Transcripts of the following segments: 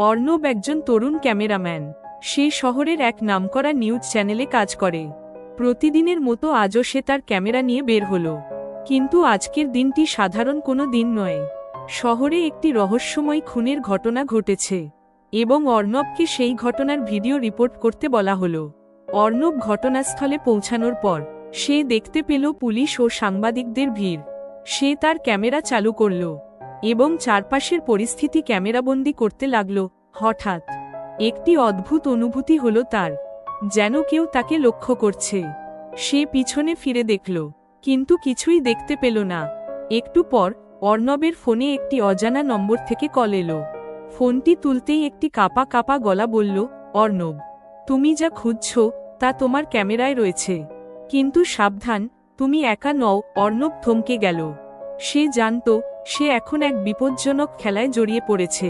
অর্ণব একজন তরুণ ক্যামেরাম্যান। সে শহরের এক নামকরা নিউজ চ্যানেলে কাজ করে। প্রতিদিনের মতো আজও সে তার ক্যামেরা নিয়ে বের হলো। কিন্তু আজকের দিনটি সাধারণ কোনো দিন নয়। শহরে একটি রহস্যময় খুনের ঘটনা ঘটেছে এবং অর্ণবকে সেই ঘটনার ভিডিও রিপোর্ট করতে বলা হলো। অর্ণব ঘটনাস্থলে পৌঁছানোর পর, সে দেখতে পেল পুলিশ ও সাংবাদিকদের ভিড়। সে তার ক্যামেরা চালু করল। এবং চারপাশের পরিস্থিতি ক্যামেরাবন্দি করতে লাগল। হঠাৎ একটি অদ্ভুত অনুভূতি হল তার, যেন কেউ তাকে লক্ষ্য করছে। সে পিছনে ফিরে দেখল, কিন্তু কিছুই দেখতে পেল না। একটু পর অর্ণবের ফোনে একটি অজানা নম্বর থেকে কল এলো। ফোনটি তুলতেই একটি কাপা কাপা গলা বলল, অর্ণব, তুমি যা খুঁজছ তা তোমার ক্যামেরায় রয়েছে। কিন্তু সাবধান, তুমি একা নও, অর্ণব থমকে গেল। সে জানত, সে এখন এক বিপজ্জনক খেলায় জড়িয়ে পড়েছে।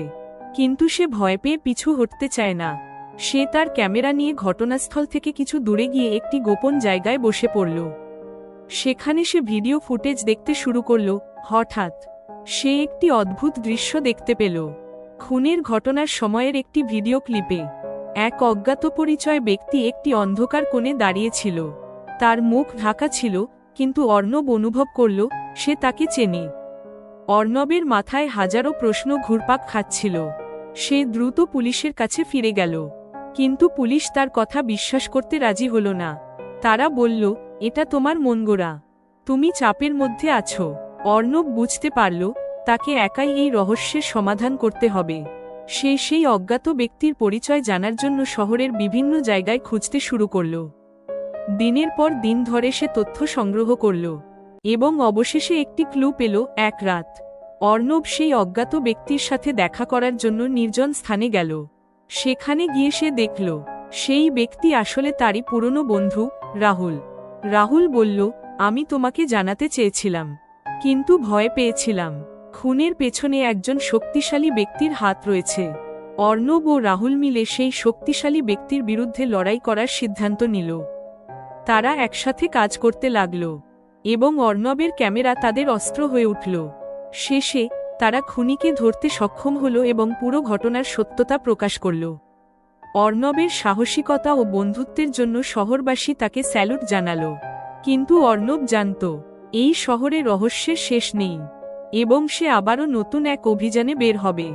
কিন্তু সে ভয় পেয়ে পিছু হটতে চায় না। সে তার ক্যামেরা নিয়ে ঘটনাস্থল থেকে কিছু দূরে গিয়ে একটি গোপন জায়গায় বসে পড়ল। সেখানে সে ভিডিও ফুটেজ দেখতে শুরু করল, হঠাৎ সে একটি অদ্ভুত দৃশ্য দেখতে পেল। খুনের ঘটনার সময়ের একটি ভিডিও ক্লিপে এক অজ্ঞাত পরিচয় ব্যক্তি একটি অন্ধকার কোণে দাঁড়িয়েছিল তার মুখ ঢাকা ছিল কিন্তু অর্ণব অনুভব করল, সে তাকে চেনে। অর্ণবের মাথায় হাজারো প্রশ্ন ঘুরপাক খাচ্ছিল। সে দ্রুত পুলিশের কাছে ফিরে গেল। কিন্তু পুলিশ তার কথা বিশ্বাস করতে রাজি হল না। তারা বলল, এটা তোমার মনগোড়া। তুমি চাপের মধ্যে আছো। অর্ণব বুঝতে পারল, তাকে একাই এই রহস্যের সমাধান করতে হবে। সে সেই অজ্ঞাত ব্যক্তির পরিচয় জানার জন্য শহরের বিভিন্ন জায়গায় খুঁজতে শুরু করল। দিনের পর দিন ধরে সে তথ্য সংগ্রহ করল, এবং অবশেষে একটি ক্লু পেল এক রাত। অর্ণব সেই অজ্ঞাত ব্যক্তির সাথে দেখা করার জন্য নির্জন স্থানে গেল। সেখানে গিয়ে সে দেখল, সেই ব্যক্তি আসলে তারই পুরনো বন্ধু, রাহুল। রাহুল বলল, আমি তোমাকে জানাতে চেয়েছিলাম, কিন্তু ভয় পেয়েছিলাম। খুনের পেছনে একজন শক্তিশালী ব্যক্তির হাত রয়েছে। অর্ণব ও রাহুল মিলে সেই শক্তিশালী ব্যক্তির বিরুদ্ধে লড়াই করার সিদ্ধান্ত নিল। তারা একসাথে কাজ করতে লাগল, এবং অর্ণবের ক্যামেরা তাদের অস্ত্র হয়ে উঠল। শেষে, তারা খুনিকে ধরতে সক্ষম হল এবং পুরো ঘটনার সত্যতা প্রকাশ করল। অর্ণবের সাহসিকতা ও বন্ধুত্বের জন্য শহরবাসী তাকে স্যালুট জানাল। কিন্তু অর্ণব জানত, এই শহরে রহস্যের শেষ নেই, এবং সে আবারও নতুন এক অভিযানে বের হবে।